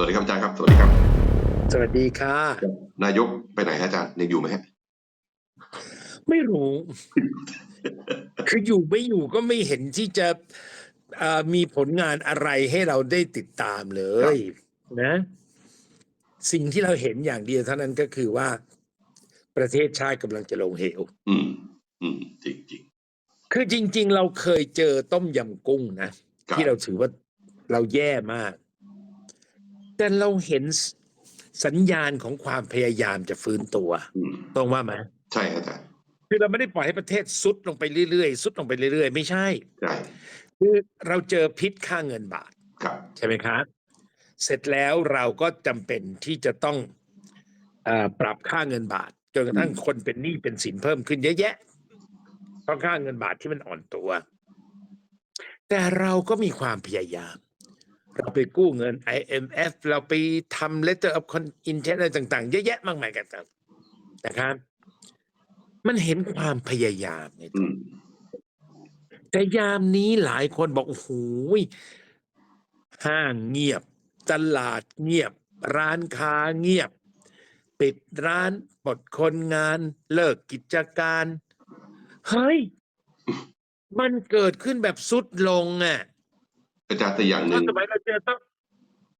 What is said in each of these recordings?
สวัสดีครับอาจารย์ครับ สวัสดีครับ สวัสดีค่ะ นายกไปไหนฮะอาจารย์ยังอยู่ไหมฮะไม่รู้ คืออยู่ไม่อยู่ก็ไม่เห็นที่จะเอ่อมีผลงานอะไรให้เราได้ติดตามเลย นะ สิ่งที่เราเห็นอย่างเดียวเท่านั้นก็คือว่า ประเทศชาติกำลังจะลงเหว อืม อืม จริงจริงคือจริง ๆ เราเคยเจอต้มยำกุ้งนะครับที่เราถือว่าเราแย่มาก แต่เราเห็นสัญญาณของความพยายามจะฟื้นตัวอืมตรงว่าไหมใช่ครับอาจารย์คือเราไม่ได้ปล่อยให้ประเทศซุดลงไปเรื่อยๆซุดลงไปเรื่อยๆ ไม่ใช่ใช่คือเราเจอพิษค่าเงินบาทครับใช่ไหมครับ เสร็จแล้วเราก็จำเป็นที่จะต้องเออปรับค่าเงินบาทจนกระทั่งคนเป็นหนี้เป็นสินเพิ่มขึ้นเยอะแยะเพราะค่าเงินบาทที่มันอ่อนตัว แต่เราก็มีความพยายาม เราไปกู้เงิน IMF เราไปทำ letter of intent อะไรต่างๆ เยอะแยะมากมายกันครับนะครับ มันเห็นความพยายามในอืมแต่ยามนี้หลายคนบอกโอ้โหยห้างเงียบ ตลาดเงียบ ร้านค้าเงียบ ปิดร้านปลดคนงาน เลิกกิจการ เฮ้ย มันเกิดขึ้นแบบสุดลงอะ อาจารย์แต่อย่างหตอนึ่นงสมัยเราเจอต้ม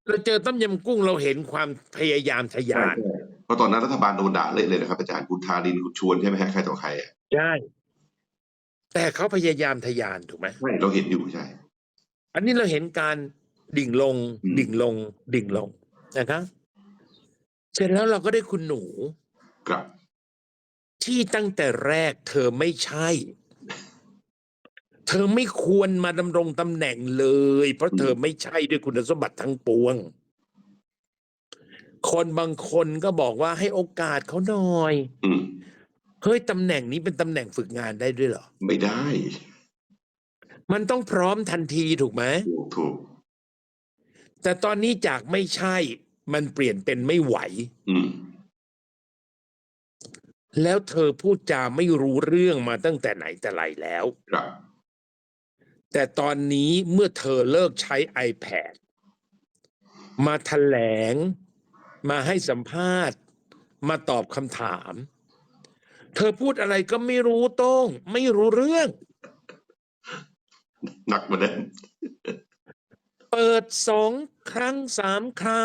เราเจอต้มยำกุ้งเราเห็นความพยายามทะใช่ยานใช่เพราะตอนนั้นรัฐบาลโดนด่าเละเลยนะครับ อาจารย์คุณทารินคุณชวนใช่ไหมฮะใครต่อใครอะใช่ แต่เขาพยายามทะยานถูกไหม ใช่เราเห็นอยู่ใช่ อันนี้เราเห็นการดิ่งลง อืม ดิ่งลง ดิ่งลงนะครับเสร็จแล้วเราก็ได้คุณหนู ครับ ที่ตั้งแต่แรกเธอไม่ใช่ เธอไม่ควรมาดำรงตำแหน่งเลย เพราะเธอไม่ใช่ด้วยคุณสมบัติทั้งปวง คนบางคนก็บอกว่าให้โอกาสเขาหน่อยอืมเฮ้ยตำแหน่งนี้เป็นตำแหน่งฝึกงานได้ด้วยเหรอ ไม่ได้ มันต้องพร้อมทันทีถูกไหมถูกถูกแต่ตอนนี้จากไม่ใช่ มันเปลี่ยนเป็นไม่ไหวอืมแล้วเธอพูดจาไม่รู้เรื่องมาตั้งแต่ไหนแต่ไรแล้ว ครับ แต่ตอนนี้เมื่อเธอเลิกใช้ iPad มาแถลง มาให้สัมภาษณ์ มาตอบคำถาม เธอพูดอะไรก็ไม่รู้โต้งไม่รู้เรื่อง หนักกว่าเดิมเปิดสองครั้งสามครา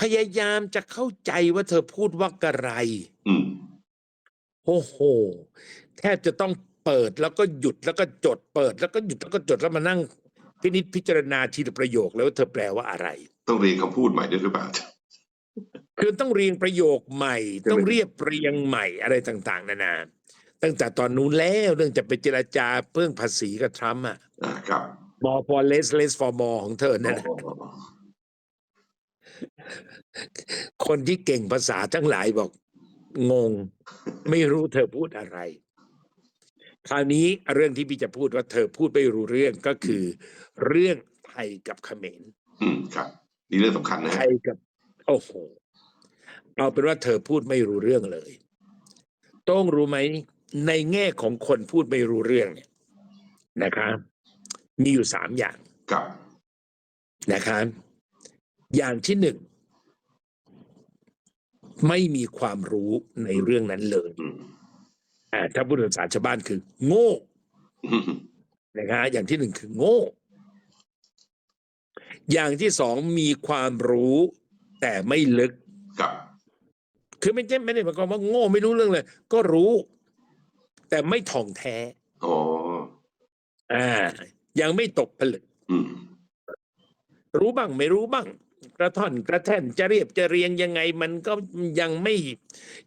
พยายามจะเข้าใจว่าเธอพูดว่ากระไรอืมโอ้โห แทบจะต้อง เปิดแล้วก็หยุดแล้วก็จดเปิด แล้วก็หยุดแล้วก็จดแล้วมานั่งพินิจพิจารณาทีละประโยคแล้วว่าเธอแปลว่าอะไร ต้องเรียนคำพูดใหม่ด้วยหรือเปล่าคือต้องเรียงประโยคใหม่ใช่ไหมต้องเรียบเรียงใหม่อะไรต่าง ๆ นานาตั้งแต่ตอนนู้นแล้วเรื่องจะไปเจรจาเพิ่งภาษีกับทรัมป์อะอ่าครับ more for less less for more ของเธอนั่นน่ะอ๋อคนที่เก่งภาษาทั้งหลายบอก งง ไม่รู้เธอพูดอะไร คราวนี้เรื่องที่พี่จะพูดว่าเธอพูดไม่รู้เรื่องก็คือ เรื่องไทยกับเขมรอืมครับนี่เรื่องสำคัญนะไทฮะยกับโอ้โหเอาเป็นว่าเธอพูดไม่รู้เรื่องเลย ต้องรู้ไหมในแง่ของคนพูดไม่รู้เรื่องเนี่ยนะครับ มีอยู่สามอย่างครับนะครับ อย่างที่หนึ่งไม่มีความรู้ในเรื่องนั้นเลยอืมอ่า ถ้าพูดภาษาชาวบ้านคือ โง่อืมนะครับอย่างที่หนึ่งคือโง่ อย่างที่สองมีความรู้แต่ไม่ลึกครับ คือไม่ใช่ไม่ได้หมายความว่าโง่ไม่รู้เรื่องเลย ก็รู้ แต่ไม่ถ่องแท้อ๋ออ่า ยังไม่ตกผลึกอืมรู้บ้างไม่รู้บ้าง กระท่อนกระแท่นจะเรียบจะเรียงยังไงมันก็ยังไม่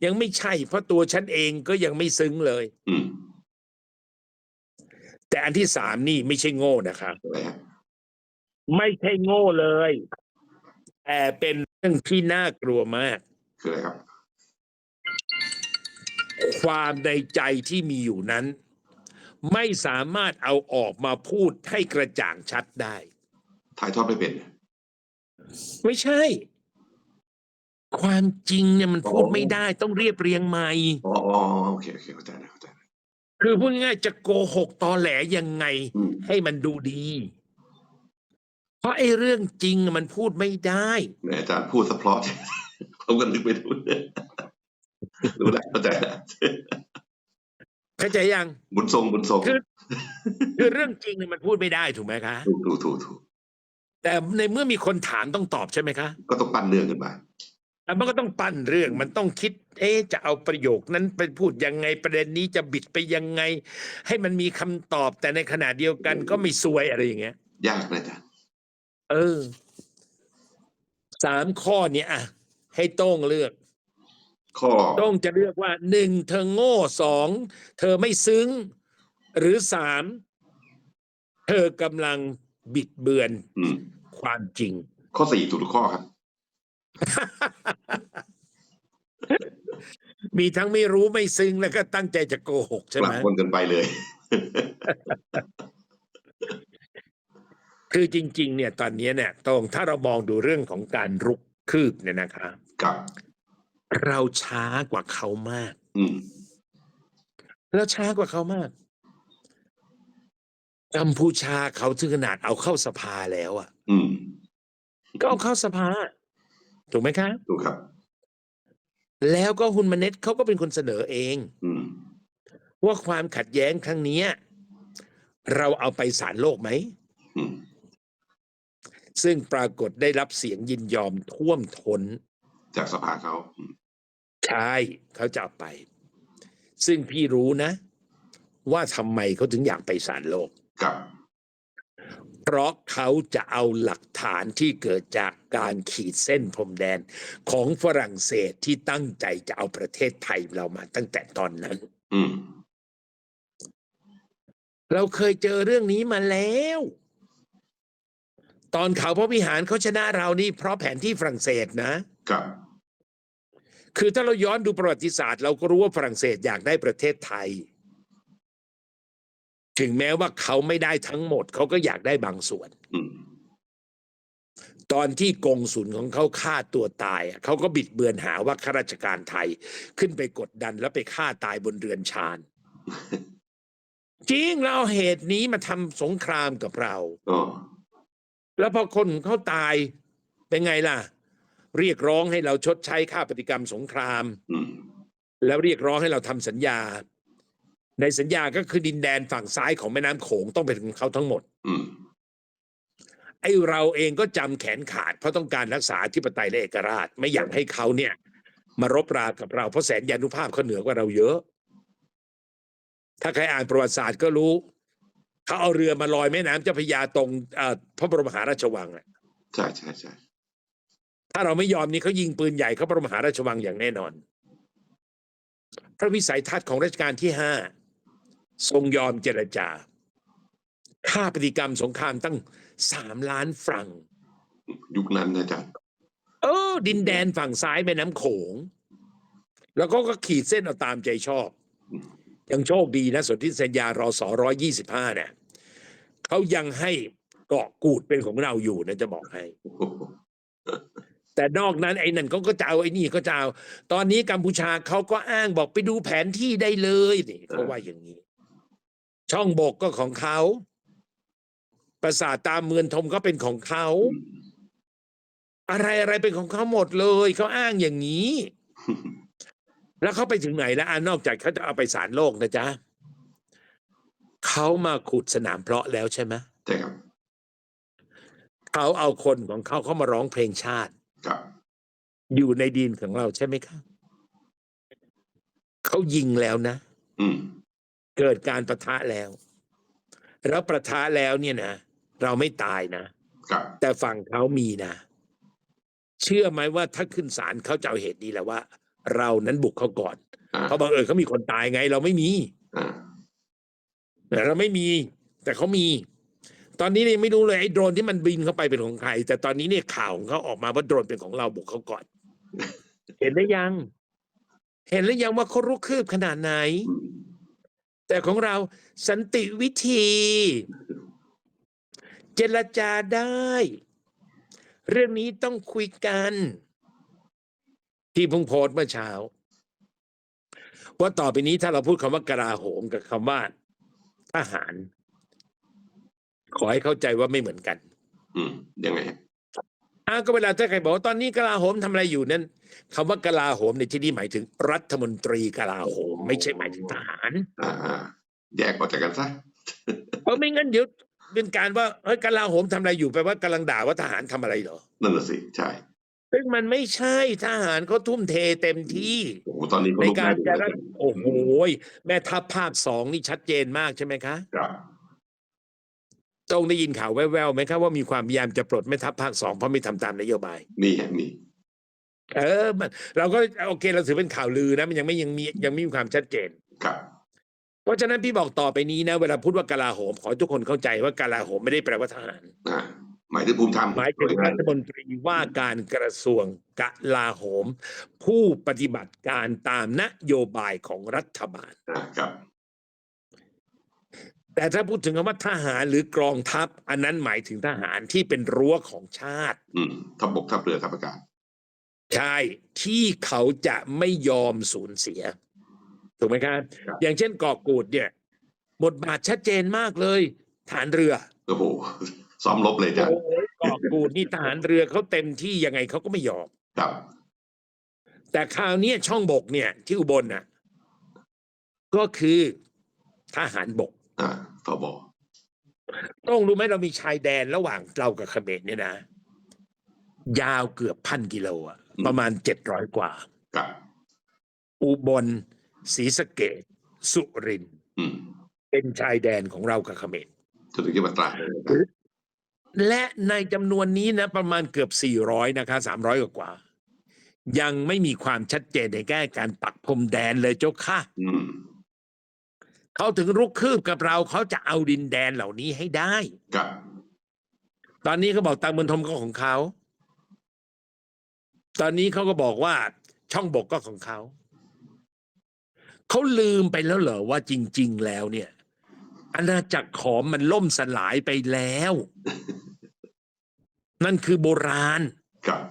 ยังไม่ใช่ เพราะตัวฉันเองก็ยังไม่ซึ้งเลยอืมแต่อันที่สามนี่ไม่ใช่โง่นะครับอะไรฮะไม่ใช่โง่เลย แต่เป็นเรื่องที่น่ากลัวมากคืออะไรครับ ความในใจที่มีอยู่นั้น ไม่สามารถเอาออกมาพูดให้กระจ่างชัดได้ ถ่ายทอดไม่เป็น ไม่ใช่ ความจริงเนี่ยมันพูดไม่ได้ต้องเรียบเรียงใหม่ อ๋ออ๋อโอเคโอเคเข้าใจแล้วเข้าใจแล้วคือพูดง่ายๆจะโกหกตอแหลยังไง อืมให้มันดูดี เพราะไอ้เรื่องจริงมันพูดไม่ได้ แหมอาจารย์พูดสะเพราะ ผมก็นึกไปดูรู้แล้วเข้าใจแล้วเข้าใจยัง บุญทรงบุญทรงคือ คือเรื่องจริงเนี่ยมันพูดไม่ได้ถูกไหมคะ ถูกถูกถูกถูก แต่ในเมื่อมีคนถามต้องตอบใช่ไหมคะก็ต้องปั้นเรื่องขึ้นมาแล้วมันก็ต้องปั้นเรื่องมันต้องคิด เอ๊ะจะเอาประโยคนั้นไปพูดยังไงประเด็นนี้จะบิดไปยังไง ให้มันมีคำตอบแต่ในขณะเดียวกันก็ไม่ซวยอะไรอย่างเงี้ย ยากนะอาจารย์เออสามข้อเนี้ยอะให้โต้งเลือก ข้อโต้งจะเลือกว่าหนึ่งเธอโง่สองเธอไม่ซึ้ง หรือสามเธอกำลัง บิดเบือนอืมความจริง ข้อสี่ถูกทุกข้อครับ มีทั้งไม่รู้ไม่ซึ้งแล้วก็ตั้งใจจะโกหกใช่กไหลัมบคนกันไปเลย คือจริง ๆ เนี่ยตอนนี้เนี่ย ตรงถ้าเรามองดูเรื่องของการรุกคืบเนี่ยนะคะกับ เราช้ากว่าเขามาก อืมเราช้ากว่าเขามาก กัมพูชาเขาถึงขนาดเอาเข้าสภาแล้วอะ อืม ก็เอาเข้าสภา ถูกไหมคะ ถูกครับ แล้วก็ฮุนมาเน็ตเขาก็เป็นคนเสนอเอง อืม ว่าความขัดแย้งครั้งเนี้ย เราเอาไปศาลโลกไหม อืม ซึ่งปรากฏได้รับเสียงยินยอมท่วมทน้น จากสภาเขาอืมใช่เขาจะเอาไป ซึ่งพี่รู้นะ ว่าทำไมเขาถึงอยากไปศาลโลก กับ เพราะเขาจะเอาหลักฐานที่เกิดจากการขีดเส้นพรมแดนของฝรั่งเศสที่ตั้งใจจะเอาประเทศไทยเรามาตั้งแต่ตอนนั้น อืม เราเคยเจอเรื่องนี้มาแล้ว ตอนเขาพระวิหารเขาชนะเรานี่เพราะแผนที่ฝรั่งเศสนะกับ คือถ้าเราย้อนดูประวัติศาสตร์ เราก็รู้ว่าฝรั่งเศสอยากได้ประเทศไทย ถึงแม้ว่าเขาไม่ได้ทั้งหมด เขาก็อยากได้บางส่วนอืมตอนที่กงสุลของเขาฆ่าตัวตายอะเขาก็บิดเบือนหาว่าข้าราชการไทย ขึ้นไปกดดันแล้วไปฆ่าตายบนเรือนชานจริงเราเอาเหตุนี้มาทำสงครามกับเราอ๋อแล้วพอคนของเขาตายเป็นไงล่ะ เรียกร้องให้เราชดใช้ค่าปฏิกรรมสงครามอืมแล้วเรียกร้องให้เราทำสัญญา ในสัญญาก็คือดินแดนฝั่งซ้ายของแม่น้ำโขงต้องเป็นของเขาทั้งหมดอืมไอ้เราเองก็จำแขนขาดเพราะต้องการรักษาธิปไตยและเอกราช ไม่อยากให้เขาเนี่ย มารบรากับเราเพราะแสนยานุภาพเขาเหนือกว่าเราเยอะ ถ้าใครอ่านประวัติศาสตร์ก็รู้ เขาเอาเรือมาลอยแม่น้ำเจ้าพระยาตรงเอ่อพระบรมมหาราชวังอะใช่ใช่ใช่ถ้าเราไม่ยอมนี่เขายิงปืนใหญ่เข้าพระบรมมหาราชวังอย่างแน่นอน พระวิสัยทัศน์ของรัชกาลที่ห้า ทรงยอมเจรจา ค่าปฏิกรรมสงครามตั้งสามล้านฟรัง ยุคนั้นนะอาจารย์เออ ดินแดนฝั่งซ้ายแม่น้ำโขง แล้วก็ก็ขีดเส้นเอาตามใจชอบ ยังโชคดีนะสนธิสัญญารอสอร้อยยี่สิบห้าเนี่ยเขายังให้เกาะกูดเป็นของเราอยู่นะจะบอกให้โอ้โหแต่นอกนั้นไอ้นั่นเขาก็จะเอาไอ้นี่ก็จะเอา ตอนนี้กัมพูชาเขาก็อ้างบอกไปดูแผนที่ได้เลยนี่เขาว่าอย่างนี้ ช่องบกก็ของเขา ปราสาทตามเมืองทมก็เป็นของเขา อะไรอะไรเป็นของเขาหมดเลย เขาอ้างอย่างนี้ แล้วเขาไปถึงไหนแล้วอะนอกจากเขาจะเอาไปสารโลกนะจ๊ะเขามาขุดสนามเพลาะแล้วใช่ไหมใช่ครับเขาเอาคนของเขาเขามาร้องเพลงชาติกับอยู่ในดินของเราใช่ไหมครับเขายิงแล้วนะ อืม เกิดการประทะแล้ว แล้วประทะแล้วเนี่ยนะเราไม่ตายนะกับแต่ฝั่งเขามีนะ เชื่อไหมว่าถ้าขึ้นศาลเขาจะเอาเหตุนี้แหละว่า เรานั้นบุกเขาก่อนอ่าเพราะบังเอิญเขามีคนตายไง เราไม่มีอ่าแต่เราไม่มี แต่เขามี ตอนนี้เนี่ยไม่รู้เลยไอ้โดรนที่มันบินเข้าไปเป็นของใคร แต่ตอนนี้เนี่ยข่าวของเขาออกมาว่าโดรนเป็นของเราบุกเขาก่อน เห็นหรือยัง เห็นหรือยังว่าเขารุกคืบขนาดไหนอืม แต่ของเราสันติวิธี เจรจาได้ เรื่องนี้ต้องคุยกัน ที่เพุ่งโพสเมื่อเช้า ว่าต่อไปนี้ถ้าเราพูดคำว่ากราโหมกับคำว่าทหาร ขอให้เข้าใจว่าไม่เหมือนกัน อืมยังไง อ้าวก็เวลาถ้าใครบอกว่าตอนนี้กลาโหมทำอะไรอยู่นั้นคำว่ากลาโหมในที่นี้หมายถึงรัฐมนตรีกลาโหม ไม่ใช่หมายถึงทหารอ่าอ่าแยกออกจากกันซะเพราะไม่งั้นเดี๋ยวเป็นการว่าเฮ้ยกลาโหมทำอะไรอยู่แปลว่ากำลังด่าว่าทหารทำอะไรเหรอนั่นน่ะสิใช่ซึ่งมันไม่ใช่ทหารเขาทุ่มเทเต็มที่โอ้โหตอนนี้ในการลุจะได้รักโอ้โหแม่ทัพภาคสองนี่ชัดเจนมากใช่ไหมคะครับ ต้องได้ยินข่าวแว่วๆไหมครับว่ามีความพยายามจะปลดแม่ทัพภาคสองเพราะไม่ทำตามนโยบายมีฮะมีเออมันเราก็โอเคเราถือเป็นข่าวลือนะ มันยังไม่ยังมียังไม่มีความชัดเจนครับ เพราะฉะนั้นพี่บอกต่อไปนี้นะ เวลาพูดว่ากลาโหม ขอให้ทุกคนเข้าใจว่ากลาโหมไม่ได้แปลว่าทหารอ่าหมายถึงภูมิธรรมหมายถึงรัฐมนตรีว่าการกระทรวงกลาโหม ผู้ปฏิบัติการตามนโยบายของรัฐบาลอ่าครับ แต่ถ้าพูดถึงคำว่าทหารหรือกองทัพ อันนั้นหมายถึงทหารที่เป็นรั้วของชาติ อืมทัพบกทัพเรือทัพอากาศใช่ที่เขาจะไม่ยอมสูญเสียถูกไหมครับครับอย่างเช่นเกาะกูดเนี่ย บทบาทชัดเจนมากเลยฐานเรือโอ้โหซ้อมรบเลยจ้ะโอ้ยเกาะกูดนี่ทหารเรือเขาเต็มที่ยังไงเขาก็ไม่ยอมครับ แต่คราวเนี้ยช่องบกเนี่ย ที่อุบลน่ะ ก็คือทหารบก อ่าทบต้องรู้ไหมเรามีชายแดนระหว่างเรากับเขมรเนี่ยนะ ยาวเกือบพันกิโลอะประมาณเจ็ดร้อยกว่า ครับ อุบลศรีสะเกดสุรินทร์อืมเป็นชายแดนของเรากับเขมรจนถึงที่มาตราดเลยนะและในจำนวนนี้นะ ประมาณเกือบ 400 นะคะ 300 กว่ากว่า ยังไม่มีความชัดเจนในแก้การปักพรมแดนเลยเจ้าค่ะ อืม เขาถึงรุกคืบกับเราเขาจะเอาดินแดนเหล่านี้ให้ได้ ครับ ตอนนี้เขาบอกตังมณฑลก็ของเขา ตอนนี้เขาก็บอกว่าช่องบกก็ของเขา เขาลืมไปแล้วเหรอว่าจริง ๆ แล้วเนี่ย อาณาจักรขอมมันล่มสลายไปแล้ว นั่นคือโบราณ ครับ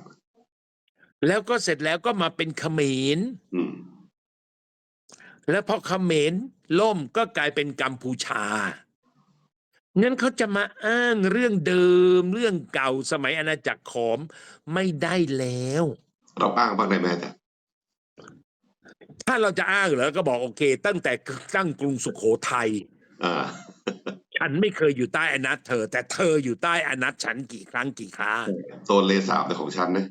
แล้วก็เสร็จแล้วก็มาเป็นเขมร อืม แล้วพอเขมร ล่มก็กลายเป็นกัมพูชางั้นเขาจะมาอ้างเรื่องเดิมเรื่องเก่าสมัยอาณาจักรขอมไม่ได้แล้ว เราอ้างบ้างได้ไหมอาจารย์ถ้าเราจะอ้างเหรอก็บอกโอเค ตั้งแต่ตั้งกรุงสุขโขทัยอ่าฉันไม่เคยอยู่ใต้อานัตเธอ แต่เธออยู่ใต้อานัตฉันกี่ครั้งกี่คราโซนเลสาบเป็นของฉันนะ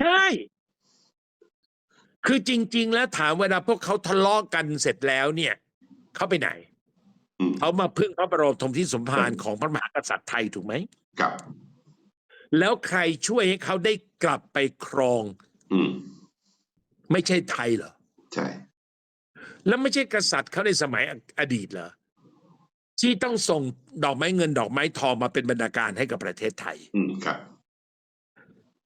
ใช่ คือจริง ๆ แล้วถามเวลาพวกเขาทะเลาะกันเสร็จแล้วเนี่ยเขาไปไหนอืมเขามาพึ่งพระบรมธงที่สมภารของพระมหากษัตริย์ไทยถูกไหมครับ แล้วใครช่วยให้เขาได้กลับไปครอง อืมไม่ใช่ไทยเหรอใช่ แล้วไม่ใช่กษัตริย์เขาในสมัยอดีตเหรอที่ต้องส่งดอกไม้เงินดอกไม้ทองมาเป็นบรรณาการให้กับประเทศไทย อืมครับ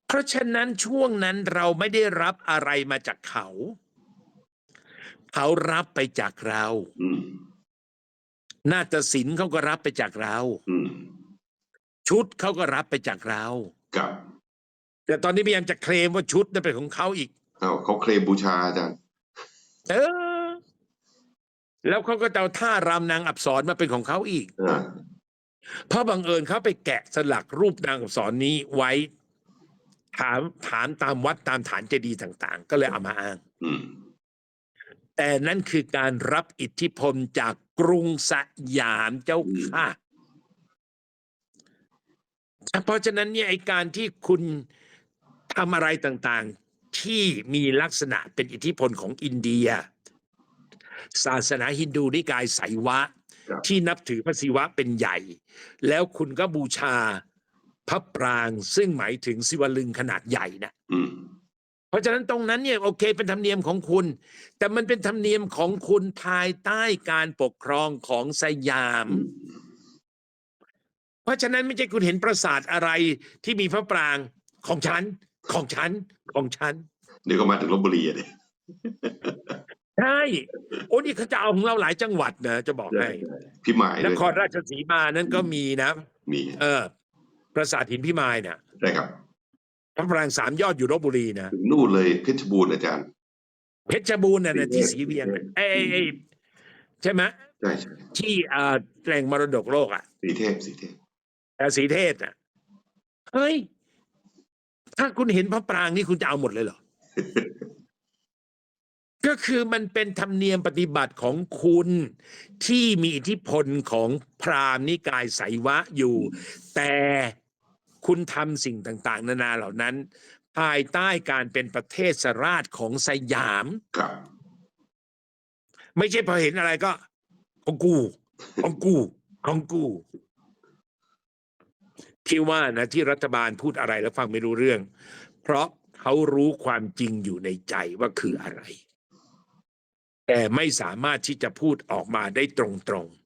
เพราะฉะนั้นช่วงนั้นเราไม่ได้รับอะไรมาจากเขา เขารับไปจากเราอืมนาฏศิลป์เขาก็รับไปจากเราอืมชุดเขาก็รับไปจากเราครับแต่ตอนนี้พยายามจะเคลมว่าชุดนั้นเป็นของเขาอีกเอาเขาเคลมบูชาอาจารย์เออ แล้วเขาก็จะเอาท่ารำนางอับสรมาเป็นของเขาอีกอ่าเพราะบังเอิญเขาไปแกะสลักรูปนางอับสรนี้ไว้ ถามถามตามวัดตามฐานเจดีย์ต่าง ๆ ก็เลยเอามาอ้างอืมแต่นั่นคือการรับอิทธิพลจากกรุงสยามเจ้าค่ะเพราะฉะนั้นเนี่ยไอการที่คุณทำอะไรต่างๆ ที่มีลักษณะเป็นอิทธิพลของอินเดีย ศาสนาฮินดูนิกายไสยวะครับที่นับถือพระศิวะเป็นใหญ่ แล้วคุณก็บูชา พระปรางซึ่งหมายถึงศิวลึงขนาดใหญ่นะอืมเพราะฉะนั้นตรงนั้นเนี่ยโอเคเป็นธรรมเนียมของคุณ แต่มันเป็นธรรมเนียมของคุณภายใต้การปกครองของสยาม เพราะฉะนั้นไม่ใช่คุณเห็นปราสาทอะไรที่มีพระปรางของฉัน ของฉัน ของฉันเดี๋ยวก็มาถึงลบบุรีอะเนี่ยใช่โอ้นี่เขาจะเอาของเราหลายจังหวัดนะจะบอกให้พี่หมายนด้วยครราชสีมานั้นก็มีนะ มี เออป ราสาทหินพิมายเนี่ยใช่ครับพระปรางสามยอดอยู่ลบบุรีนะถึงนู่นเลยเพชรบูรณ์อาจารย์ เพชรบูรณ์น่ะนะที่สีเวียงน่ะเอ้ยเอ้ยเอ้ยใช่ไหมใช่ใช่ที่อ่าแหล่งมรดกโลกอะสีเทพสีเทพแต่สีเทศอะเฮ้ยถ้าคุณเห็นพระปรางนี่คุณจะเอาหมดเลยเหรอก็คือมันเป็นธรรมเนียมปฏิบัติของคุณที่มีอิทธิพลของพราหมณ์นิกายไสยวะอยู่ แต่ คุณทำสิ่งต่างๆ นานาเหล่านั้น ภายใต้การเป็นประเทศสราชของสยาม ครับ ไม่ใช่พอเห็นอะไรก็ของกูของกูของกูที่ว่านะที่รัฐบาลพูดอะไรแล้วฟังไม่รู้เรื่อง เพราะเขารู้ความจริงอยู่ในใจว่าคืออะไร แต่ไม่สามารถที่จะพูดออกมาได้ตรงๆ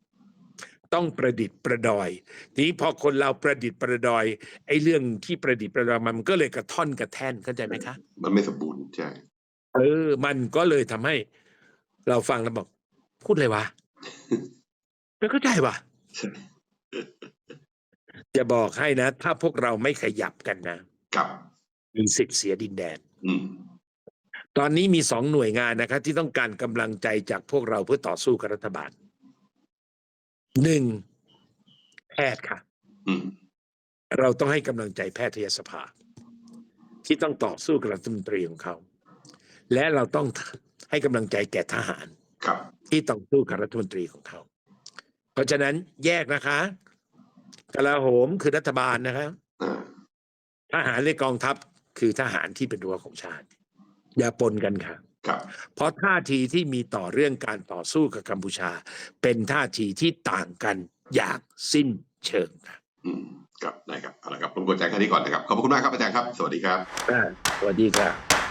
ต้องประดิษฐ์ประดอย ทีนี้พอคนเราประดิษฐ์ประดอยไอ้เรื่องที่ประดิษฐ์ประดอยมันก็เลยกระท่อนกระแท่นเข้าใจไหมคะ มันไม่สมบูรณ์ใช่เออ มันก็เลยทำให้ เราฟังแล้วบอกพูดเลยวะไม่เข้าใจวะใช่จะบอกให้นะ ถ้าพวกเราไม่ขยับกันนะครับมีสิทธิ์เสียดินแดนอืมตอนนี้มีสองหน่วยงานนะครับ ที่ต้องการกำลังใจจากพวกเราเพื่อต่อสู้กับรัฐบาล หนึ่งแพทย์ค่ะ อืม เราต้องให้กำลังใจแพทยสภา ที่ต้องต่อสู้กับรัฐมนตรีของเขา และเราต้องให้กำลังใจแก่ทหาร ครับ ที่ต้องสู้กับรัฐมนตรีของเขา เพราะฉะนั้นแยกนะคะกลาโหมคือรัฐบาลนะครับอ่า ทหารในกองทัพคือทหารที่เป็นรั้วของชาติ อย่าปนกันค่ะครับ เพราะท่าทีที่มีต่อเรื่องการต่อสู้กับกัมพูชา เป็นท่าทีที่ต่างกันอย่างสิ้นเชิงค่ะอืมครับได้ครับเอาละครับรบกวนอาจารย์แค่นี้ก่อนนะครับ ขอบพระคุณมากครับอาจารย์ครับ สวัสดีครับอ่าสวัสดีครับ